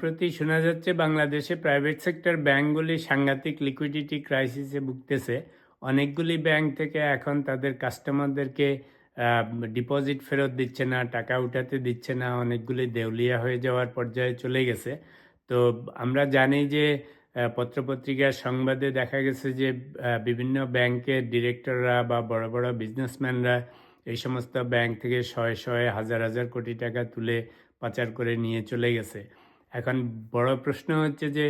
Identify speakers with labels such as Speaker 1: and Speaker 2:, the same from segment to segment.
Speaker 1: সম্প্রতি শোনা যাচ্ছে বাংলাদেশে প্রাইভেট সেক্টর ব্যাংকগুলি সাংঘাতিক লিকুইডিটি ক্রাইসিসে ভুগতেছে। অনেকগুলি ব্যাংক থেকে এখন তাদের কাস্টমারদেরকে ডিপোজিট ফেরত দিচ্ছে না, টাকা উঠাতে দিচ্ছে না, অনেকগুলি দেউলিয়া হয়ে যাওয়ার পর্যায়ে চলে গেছে। তো আমরা জানি যে পত্রপত্রিকার সংবাদে দেখা গেছে যে বিভিন্ন ব্যাংকের ডিরেক্টররা বা বড় বড় বিজনেসম্যানরা এই সমস্ত ব্যাংক থেকে শয়ে শয়ে হাজার হাজার কোটি টাকা তুলে পাচার করে নিয়ে চলে গেছে। এখন বড় প্রশ্ন হচ্ছে যে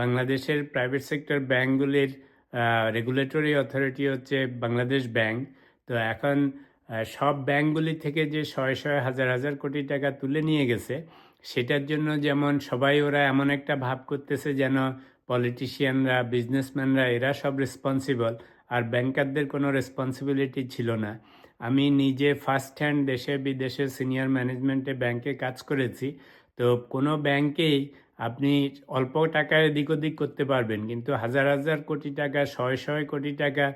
Speaker 1: বাংলাদেশের প্রাইভেট সেক্টর ব্যাংকগুলির রেগুলেটরি অথরিটি হচ্ছে বাংলাদেশ ব্যাংক তো এখন সব ব্যাংকগুলি থেকে যে শয়ে শয়ে হাজার হাজার কোটি টাকা তুলে নিয়ে গেছে, সেটার জন্য যেমন সবাই ওরা এমন একটা ভাব করতেছে যেন পলিটিশিয়ানরা বিজনেসম্যানরা এরা সব রেসপন্সিবল আর ব্যাংকারদের কোনো রেসপন্সিবিলিটি ছিল না। আমি নিজে ফার্স্ট হ্যান্ড দেশে, বিদেশে সিনিয়র ম্যানেজমেন্টে ব্যাংকে কাজ করেছি। তো কোনো ব্যাংকেই আপনি অল্প টাকায় এদিক ওদিক করতে পারবেন, কিন্তু হাজার হাজার কোটি টাকা, শয়ে শয়ে কোটি টাকা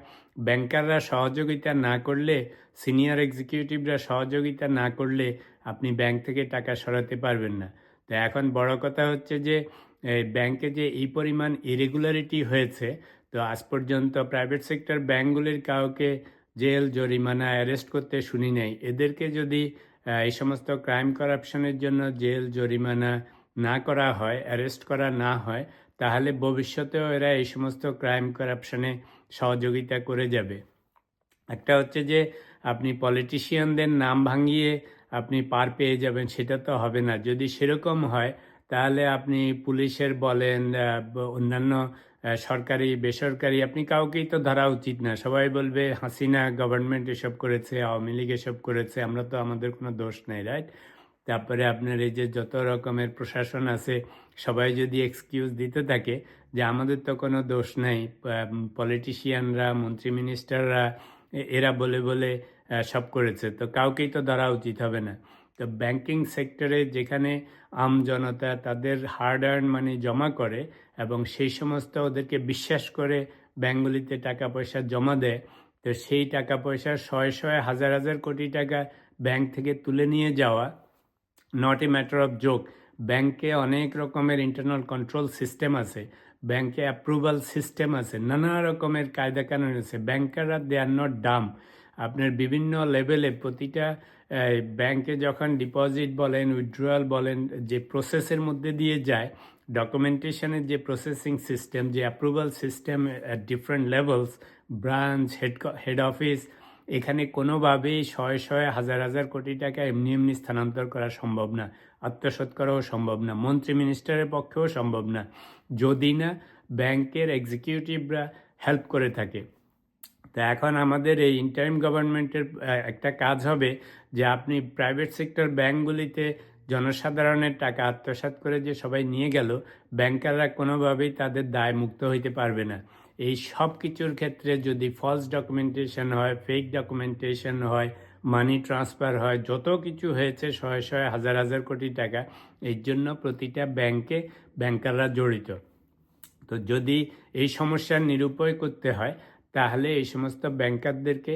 Speaker 1: ব্যাংকাররা সহযোগিতা না করলে সিনিয়র এক্সিকিউটিভরা সহযোগিতা না করলে আপনি ব্যাংক থেকে টাকা সরাতে পারবেন না। তো এখন বড় কথা হচ্ছে যে ব্যাংকে যে এই পরিমাণ ইরেগুলারিটি হয়েছে, তো আজ পর্যন্ত প্রাইভেট সেক্টর ব্যাংকগুলির কাউকে জেল, জরিমানা, অ্যারেস্ট করতে শুনি নাই। এদেরকে যদি এই সমস্ত ক্রাইম করাপশনের জন্য জেল, জরিমানা না করা হয়, অ্যারেস্ট করা না হয়, তাহলে ভবিষ্যতেও এরা এই সমস্ত ক্রাইম করাপশনে সহযোগিতা করে যাবে। একটা হচ্ছে যে, আপনি পলিটিশিয়ানদের নাম ভাঙিয়ে আপনি পার পেয়ে যাবেন, সেটা তো হবে না। যদি সেরকম হয় তাহলে আপনি পুলিশের বলেন অন্যান্য সরকারি, বেসরকারি, আপনি কাউকেই তো ধরা উচিত না। সবাই বলবে, হাসিনা গভর্নমেন্ট এসব করেছে, আওয়ামী লীগ এসব করেছে, আমরা তো আমাদের কোনো দোষ নেই রাইট তারপরে আপনার এই যে যত রকমের প্রশাসন আছে, সবাই যদি এক্সকিউজ দিতে থাকে যে আমাদের তো কোনো দোষ নাই পলিটিশিয়ানরা মন্ত্রী মিনিস্টাররা এরা বলে বলে সব করেছে, তো কাউকেই তো ধরা উচিত হবে না। তো ব্যাংকিং সেক্টরে যেখানে আম জনতা তাদের হার্ড আর্ন মানি জমা করে এবং সেই সমস্ত ওদেরকে বিশ্বাস করে ব্যাঙ্কগুলিতে টাকা পয়সা জমা দেয়, তো সেই টাকা পয়সা শয়ে শয়ে হাজার হাজার কোটি টাকা ব্যাংক থেকে তুলে নিয়ে যাওয়া not a matter of joke ব্যাংকে অনেক রকমের ইন্টারনাল কন্ট্রোল সিস্টেম আছে, ব্যাংকে অ্যাপ্রুভাল সিস্টেম আছে, নানা রকমের কায়দা কানুন আছে, ব্যাংকাররা দে আর নট ডাম আপনার বিভিন্ন লেভেলে প্রতিটা ব্যাংকে যখন ডিপোজিট বলেন উইথড্রয়াল বলেন, যে প্রসেসের মধ্যে দিয়ে যায় ডকুমেন্টেশনের যে প্রসেসিং সিস্টেম যে approval system different levels branch head head office এখানে কোনোভাবেই শয়ে শয়ে হাজার হাজার কোটি টাকা এমনি এমনি স্থানান্তর করা সম্ভব না। আত্মসাৎ করাও সম্ভব না। মন্ত্রী মিনিস্টারের পক্ষেও সম্ভব না। যদি না ব্যাংকের এক্সিকিউটিভরা হেল্প করে থাকে। তো এখন আমাদের এই ইন্টারিম গভর্নমেন্টের একটা কাজ হবে যে আপনি প্রাইভেট সেক্টর ব্যাংকগুলিতে জনসাধারণের টাকা আত্মসাৎ করে যে সবাই নিয়ে গেল ব্যাংকাররা কোনোভাবেই তাদের দায় মুক্ত হইতে পারবে না। এই সব কিছুর ক্ষেত্রে যদি ফলস ডকুমেন্টেশন হয় ফেক ডকুমেন্টেশন হয় মানি ট্রান্সফার হয়, যত কিছু হয়েছে শয়ে শয়ে হাজার হাজার কোটি টাকা, এর জন্য প্রতিটা ব্যাংকে ব্যাংকাররা জড়িত। তো যদি এই সমস্যার নিরূপয় করতে হয় তাহলে এই সমস্ত ব্যাংকারদেরকে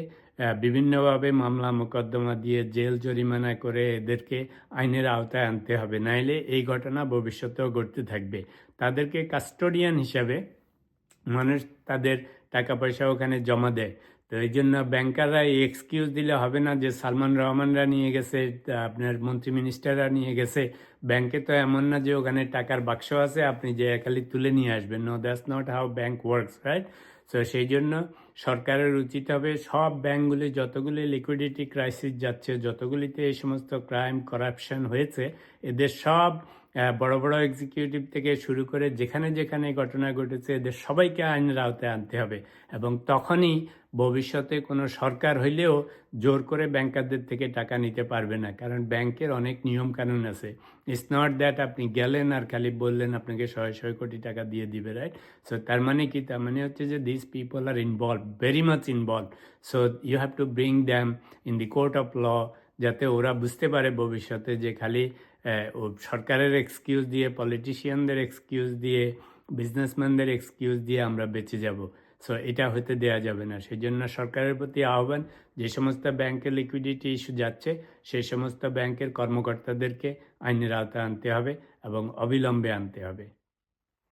Speaker 1: বিভিন্নভাবে মামলা মোকদ্দমা দিয়ে জেল জরিমানা করে এদেরকে আইনের আওতায় আনতে হবে। নাইলে এই ঘটনা ভবিষ্যতেও ঘটতে থাকবে। তাদেরকে কাস্টোডিয়ান হিসাবে মানুষ তাদের টাকা পয়সা ওখানে জমা দেয়। তো এই জন্য ব্যাংকাররা এই এক্সকিউজ দিলে হবে না যে, সালমান রহমানরা নিয়ে গেছে, আপনার মন্ত্রী মিনিস্টাররা নিয়ে গেছে। ব্যাংকে তো এমন না যে, ওখানে টাকার বাক্স আছে, আপনি যে খালি তুলে নিয়ে আসবেন। No that's not how bank works right so সেই জন্য সরকারের উচিত হবে সব ব্যাংকগুলি যতগুলি লিকুইডিটি ক্রাইসিস যাচ্ছে, যতগুলিতে এই সমস্ত ক্রাইম করাপশন হয়েছে, এদের সব বড় বড় এক্সিকিউটিভ থেকে শুরু করে যেখানে যেখানে ঘটনা ঘটেছে, এদের সবাইকে আইনের আওতায় আনতে হবে। এবং তখনই ভবিষ্যতে কোনো সরকার হইলেও জোর করে ব্যাংকারদের থেকে টাকা নিতে পারবে না। কারণ ব্যাংকের অনেক নিয়ম কানুন আছে। ইটস নট দ্যাট আপনি গেলেন আর খালি বললেন আপনাকে শয়ে শয়ে কোটি টাকা দিয়ে দিবে রাইট সো তার মানে কি? তার মানে হচ্ছে যে this people are involve very much involve so you have to bring them in the court of law যাতে ওরা বুঝতে পারে ভবিষ্যতে যে খালি সরকারের এক্সকিউজ দিয়ে পলিটিশিয়ানদের এক্সকিউজ দিয়ে বিজনেসম্যানদের এক্সকিউজ দিয়ে আমরা বেঁচে যাব। সো এটা হতে দেওয়া যাবে না। সেই জন্য সরকারের প্রতি আহ্বান, যে সমস্ত ব্যাংকের লিকুইডিটি ইস্যু যাচ্ছে সেই সমস্ত ব্যাংকের কর্মকর্তাদেরকে আইনের আওতায় আনতে হবে এবং অবিলম্বে আনতে হবে।